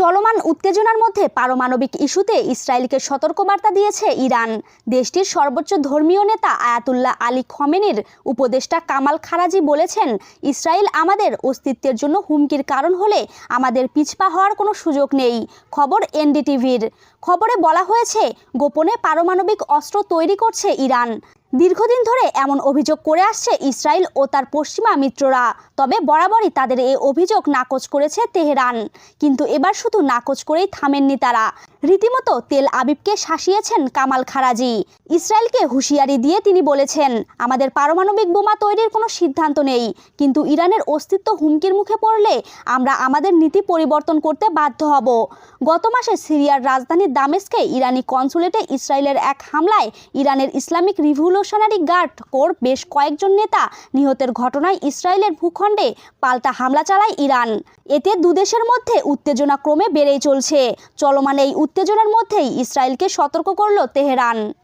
চলমান উত্তেজনার মধ্যে পারমাণবিক ইস্যুতে ইসরায়েলকে সতর্কবার্তা দিয়েছে ইরান। দেশটির সর্বোচ্চ ধর্মীয় নেতা আয়াতুল্লাহ আলী খমেনির উপদেষ্টা কামাল খারাজি বলেছেন, ইসরায়েল আমাদের অস্তিত্বের জন্য হুমকির কারণ হলে আমাদের পিছপা হওয়ার কোনো সুযোগ নেই। খবর এনডিটিভির। খবরে বলা হয়েছে, গোপনে পারমাণবিক অস্ত্র তৈরি করছে ইরান। দীর্ঘদিন ধরে এমন অভিযোগ করে আসছে ইসরায়েল ও তার পশ্চিমা মিত্ররা। তবে বরাবরই তাদের এই অভিযোগ নাকচ করেছে তেহরান। কিন্তু এবার শুধু নাকচ করেই থামেননি তারা। রীতিমতো তেল আবিবকে শাসিয়েছেন কামাল খারাজি। ইসরায়েলকে হুঁশিয়ারি দিয়ে তিনি বলেছেন, আমাদের পারমাণবিক বোমা তৈরির কোনো সিদ্ধান্ত নেই, কিন্তু ইরানের অস্তিত্ব হুমকির মুখে পড়লে আমরা আমাদের নীতি পরিবর্তন করতে বাধ্য হব। গত মাসে সিরিয়ার রাজধানী দামেস্কে ইরানি কনসুলেটে ইসরায়েলের এক হামলায় ইরানের ইসলামিক রিভলিউশনারি গার্ড কোর বেশ কয়েকজন নেতা নিহতের ঘটনায় ইসরায়েলের ভূখণ্ডে পাল্টা হামলা চালায় ইরান। এতে দুদেশের মধ্যে উত্তেজনা ক্রমে বেড়েই চলছে। চলমান এই উত্তেজনার মধ্যেই ইসরায়েলকে সতর্ক করল তেহরান।